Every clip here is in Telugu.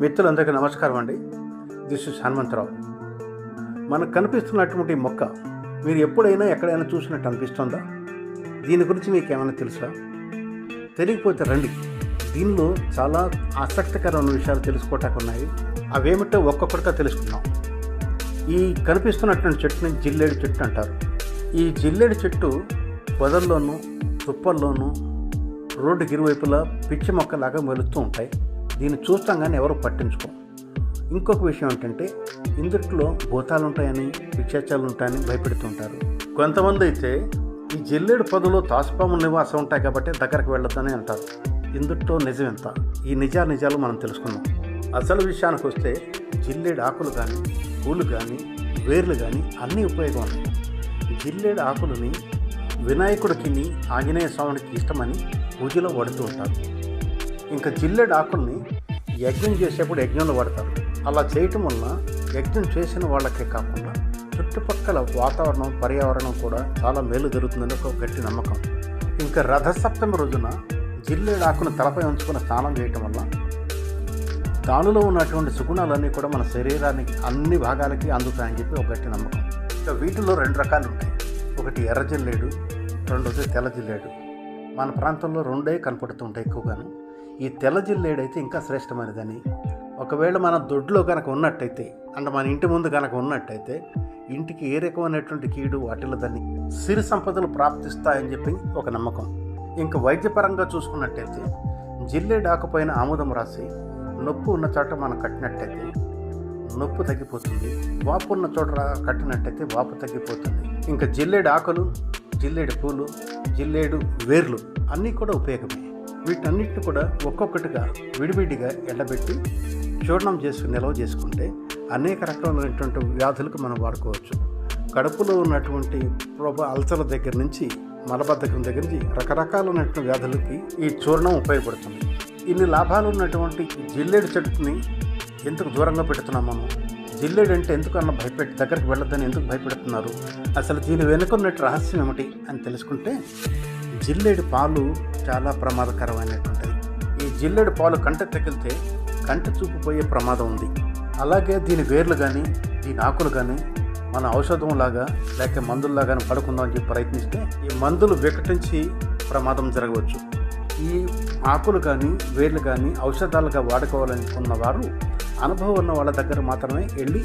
మిత్రులందరికీ నమస్కారం అండి. This is Hanumantharao. మనకు కనిపిస్తున్నటువంటి మొక్క మీరు ఎప్పుడైనా ఎక్కడైనా చూసినట్టు అనిపిస్తుందా? దీని గురించి మీకు ఏమైనా తెలుసా? తెలియకపోతే రండి. దీనిలో చాలా ఆసక్తికరమైన విషయాలు తెలుసుకోవటానికి ఉన్నాయి. అవేమిటో ఒక్కొక్కటిగా తెలుసుకుందాం. ఈ కనిపిస్తున్నటువంటి చెట్టుని జిల్లేడు చెట్టు అంటారు. ఈ జిల్లేడు చెట్టు పొదల్లోనూ తుప్పల్లోనూ రోడ్డుకి ఇరువైపులా పిచ్చి మొక్కలాగా మెలుస్తూ ఉంటాయి. దీన్ని చూస్తాం కానీ ఎవరు పట్టించుకోం. ఇంకొక విషయం ఏంటంటే ఇందుట్లో భూతాలు ఉంటాయని విశేషాలు ఉంటాయని భయపెడుతుంటారు. కొంతమంది అయితే ఈ జిల్లేడు పదులో తాసుపాము నివాసం ఉంటాయి కాబట్టి దగ్గరకు వెళ్ళొద్దని అంటారు. ఇందుట్లో నిజం ఎంత? ఈ నిజా నిజాలు మనం తెలుసుకుందాం. అసలు విషయానికి వస్తే జిల్లేడు ఆకులు కానీ పూలు కానీ వేర్లు కానీ అన్నీ ఉపయోగం ఉన్నాయి జిల్లేడు ఆకులని వినాయకుడికి ఆంజనేయ స్వామికి ఇష్టమని పూజలో వాడుతూ ఉంటారు. ఇంకా జిల్లెడు ఆకుల్ని యజ్ఞం చేసేప్పుడు యజ్ఞంలో వాడతారు. అలా చేయటం వలన యజ్ఞం చేసిన వాళ్ళకే కాకుండా చుట్టుపక్కల వాతావరణం పర్యావరణం కూడా చాలా మేలు జరుగుతుందని ఒక గట్టి నమ్మకం. ఇంకా రథసప్తమి రోజున జిల్లేడు ఆకును తలపై ఉంచుకుని స్నానం చేయటం వల్ల దానిలో ఉన్నటువంటి సుగుణాలన్నీ కూడా మన శరీరానికి అన్ని భాగాలకి అందుతాయని చెప్పి ఒక గట్టి నమ్మకం. ఇంకా వీటిలో రెండు రకాలు ఉంటాయి. ఒకటి ఎర్ర జిల్లేడు రెండోది తెల్ల జిల్లేడు. మన ప్రాంతంలో రెండే కనపడుతుంటాయి ఎక్కువగాను. ఈ తెల్ల జిల్లేడు అయితే ఇంకా శ్రేష్టమైనదని ఒకవేళ మన దొడ్లో కనుక ఉన్నట్టయితే అంటే మన ఇంటి ముందు కనుక ఉన్నట్టయితే ఇంటికి ఏ రకమైనటువంటి కీడు వాటిల్లదని సిరి సంపదలు ప్రాప్తిస్తాయని చెప్పి ఒక నమ్మకం. ఇంకా వైద్యపరంగా చూసుకున్నట్టయితే జిల్లేడు ఆకుపైన ఆముదం రాసి నొప్పి ఉన్న చోట మనం కట్టినట్టయితే నొప్పి తగ్గిపోతుంది. వాపు ఉన్న చోట కట్టినట్టయితే వాపు తగ్గిపోతుంది. ఇంకా జిల్లేడు ఆకులు జిల్లేడు పూలు జిల్లేడు వేర్లు అన్నీ కూడా ఉపయోగమే. వీటన్నిటిని కూడా ఒక్కొక్కటిగా విడివిడిగా ఎండబెట్టి చూర్ణం చేసుకుని నిల్వ చేసుకుంటే అనేక రకమైనటువంటి వ్యాధులకు మనం వాడుకోవచ్చు. కడుపులో ఉన్నటువంటి ప్రోబ అల్సర్ల దగ్గర నుంచి మలబద్ధకం దగ్గర నుంచి రకరకాలైనటువంటి వ్యాధులకి ఈ చూర్ణం ఉపయోగపడుతుంది. ఇన్ని లాభాలు ఉన్నటువంటి జిల్లేడు చెట్టుని ఎందుకు దూరంగా పెడుతున్నాం మనం? జిల్లేడు అంటే ఎందుకన్నా భయపెట్టి దగ్గరికి వెళ్ళొద్దని ఎందుకు భయపెడుతున్నారు? అసలు దీని వెనుకున్నట్టు రహస్యం ఏమిటి అని తెలుసుకుంటే జిల్లేడు పాలు చాలా ప్రమాదకరమైనటువంటిది. ఈ జిల్లేడు పాలు కంట తగిలితే కంట చూపు పోయే ప్రమాదం ఉంది. అలాగే దీని వేర్లు కానీ దీని ఆకులు కానీ మన ఔషధం లాగా లేక మందుల్లాగా పడుకుందాం అని చెప్పి ప్రయత్నిస్తే ఈ మందులు వికటించి ప్రమాదం జరగవచ్చు. ఈ ఆకులు కానీ వేర్లు కానీ ఔషధాలుగా వాడుకోవాలనుకున్న వారు అనుభవం ఉన్న వాళ్ళ దగ్గర మాత్రమే వెళ్ళి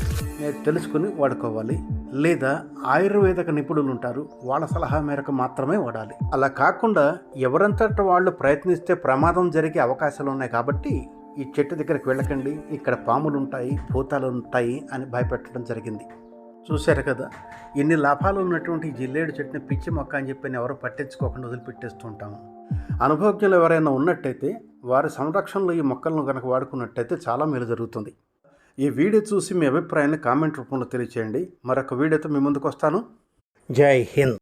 తెలుసుకుని వాడుకోవాలి. లేదా ఆయుర్వేదక నిపుణులు ఉంటారు వాళ్ళ సలహా మేరకు మాత్రమే వాడాలి. అలా కాకుండా ఎవరంతట వాళ్ళు ప్రయత్నిస్తే ప్రమాదం జరిగే అవకాశాలు ఉన్నాయి కాబట్టి ఈ చెట్టు దగ్గరికి వెళ్ళకండి ఇక్కడ పాములు ఉంటాయి భూతాలు ఉంటాయి అని భయపెట్టడం జరిగింది. చూశారు కదా ఎన్ని లాభాలు ఉన్నటువంటి ఈ జిల్లేడు చెట్టుని పిచ్చి మొక్క అని చెప్పి ఎవరు పట్టించుకోకుండా వదిలిపెట్టేస్తూ ఉంటాము. అనుభవజ్ఞులు ఎవరైనా ఉన్నట్టయితే వారి సంరక్షణలో ఈ మొక్కలను కనుక వాడుకున్నట్టయితే చాలా మేలు జరుగుతుంది. ఈ వీడియో చూసి మీ అభిప్రాయాన్ని కామెంట్ రూపంలో తెలియచేయండి. మరొక వీడియోతో మీ ముందుకు వస్తాను. జై హింద్.